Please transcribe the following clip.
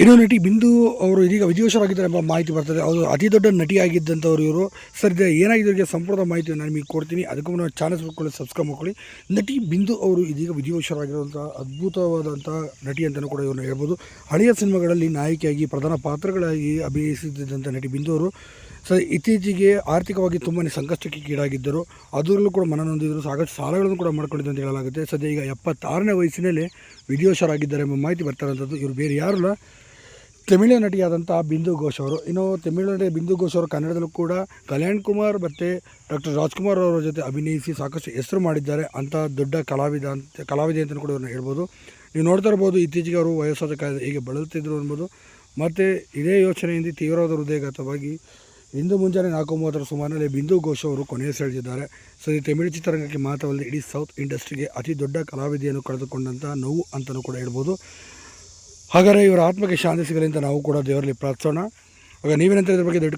ಇನ್ನು ನಟಿ ಬಿಂದು ಅವರು ಇದೀಗ ವಿಧಿವಶರಾಗಿದ್ದಾರೆ ಎಂಬ ಮಾಹಿತಿ ಬರ್ತದೆ. ಅವರು ಅತಿ ದೊಡ್ಡ ನಟಿಯಾಗಿದ್ದಂಥವ್ರು ಇವರು. ಸರ್, ಇದು ಏನಾಗಿದೆ ಅವರಿಗೆ ಸಂಪೂರ್ಣ ಮಾಹಿತಿ ನಾನು ನಿಮಗೆ ಕೊಡ್ತೀನಿ. ಅದಕ್ಕೂ ನಾವು ಚಾನಲ್ಸ್ ಮಾಡ್ಕೊಳ್ಳಿ ಸಬ್ಸ್ಕ್ರೈಬ್ ಮಾಡ್ಕೊಳ್ಳಿ. ನಟಿ ಬಿಂದು ಅವರು ಇದೀಗ ವಿಧಿವಶರಾಗಿರುವಂಥ ಅದ್ಭುತವಾದಂಥ ನಟಿ ಅಂತಲೂ ಕೂಡ ಇವ್ರನ್ನ ಹೇಳ್ಬೋದು. ಹಳೆಯ ಸಿನಿಮಾಗಳಲ್ಲಿ ನಾಯಕಿಯಾಗಿ, ಪ್ರಧಾನ ಪಾತ್ರಗಳಾಗಿ ಅಭಿನಯಿಸುತ್ತಿದ್ದಂಥ ನಟಿ ಬಿಂದು ಅವರು. ಸರ್, ಇತ್ತೀಚೆಗೆ ಆರ್ಥಿಕವಾಗಿ ತುಂಬಾ ಸಂಕಷ್ಟಕ್ಕೆ ಈಡಾಗಿದ್ದರು. ಅದರಲ್ಲೂ ಕೂಡ ಮನನೊಂದಿದ್ದರು ಸಾಕಷ್ಟು ಸಾಲಗಳನ್ನು ಕೂಡ ಮಾಡ್ಕೊಂಡಿದ್ದು ಅಂತ ಹೇಳಲಾಗುತ್ತೆ. ಸದ್ಯ ಈಗ ಎಪ್ಪತ್ತಾರನೇ ವಯಸ್ಸಿನಲ್ಲಿ ವಿಧಿವಶರಾಗಿದ್ದಾರೆ ಎಂಬ ಮಾಹಿತಿ ಬರ್ತಾ ಇರೋಂಥದ್ದು ಇವರು ಬೇರೆ ಯಾರಲ್ಲ ತಮಿಳು ನಟಿಯಾದಂಥ ಬಿಂದು ಘೋಷ್ ಅವರು. ಇನ್ನು ತಮಿಳು ನಟಿ ಬಿಂದು ಘೋಷ್ ಅವರು ಕನ್ನಡದಲ್ಲೂ ಕೂಡ ಕಲ್ಯಾಣ್ ಕುಮಾರ್ ಮತ್ತು ಡಾಕ್ಟರ್ ರಾಜ್ಕುಮಾರ್ ಅವರ ಜೊತೆ ಅಭಿನಯಿಸಿ ಸಾಕಷ್ಟು ಹೆಸರು ಮಾಡಿದ್ದಾರೆ. ಅಂಥ ದೊಡ್ಡ ಕಲಾವಿದ ಅಂತ, ಕಲಾವಿದೆ ಅಂತಲೂ ಕೂಡ ಅವ್ರನ್ನ ಹೇಳ್ಬೋದು. ನೀವು ನೋಡ್ತಾ ಇರ್ಬೋದು, ಇತ್ತೀಚೆಗೆ ಅವರು ವಯಸ್ಸಾದ ಕಾಲ ಹೀಗೆ ಬಳಲ್ತಿದ್ರು ಅನ್ಬೋದು. ಮತ್ತು ಇದೇ ಯೋಚನೆಯಿಂದ ತೀವ್ರವಾದ ಹೃದಯಘಾತವಾಗಿ ಇಂದು ಮುಂಜಾನೆ ನಾಲ್ಕು ಮೂವತ್ತರ ಸುಮಾರಿನಲ್ಲಿ ಬಿಂದು ಘೋಷ್ ಅವರು ಕೊನೆಯುಸಿರೆಳೆದಿದ್ದಾರೆ ಸೊ ಈ ತಮಿಳು ಚಿತ್ರರಂಗಕ್ಕೆ ಮಾತ್ರವಲ್ಲದೆ ಇಡೀ ಸೌತ್ ಇಂಡಸ್ಟ್ರಿಗೆ ಅತಿ ದೊಡ್ಡ ಕಲಾವಿದೆಯನ್ನು ಕಳೆದುಕೊಂಡಂಥ ನೋವು ಅಂತಲೂ ಕೂಡ ಹೇಳ್ಬೋದು. ಹಾಗಾದರೆ ಇವರ ಆತ್ಮಕ್ಕೆ ಶಾಂತಿ ಸಿಗಲಿ ಅಂತ ನಾವು ಕೂಡ ದೇವರಲ್ಲಿ ಪ್ರಾರ್ಥಿಸೋಣ. ಆಗ ನೀವೇನಂತ ಇದ್ರ ಬಗ್ಗೆ ದೊಡ್ಡ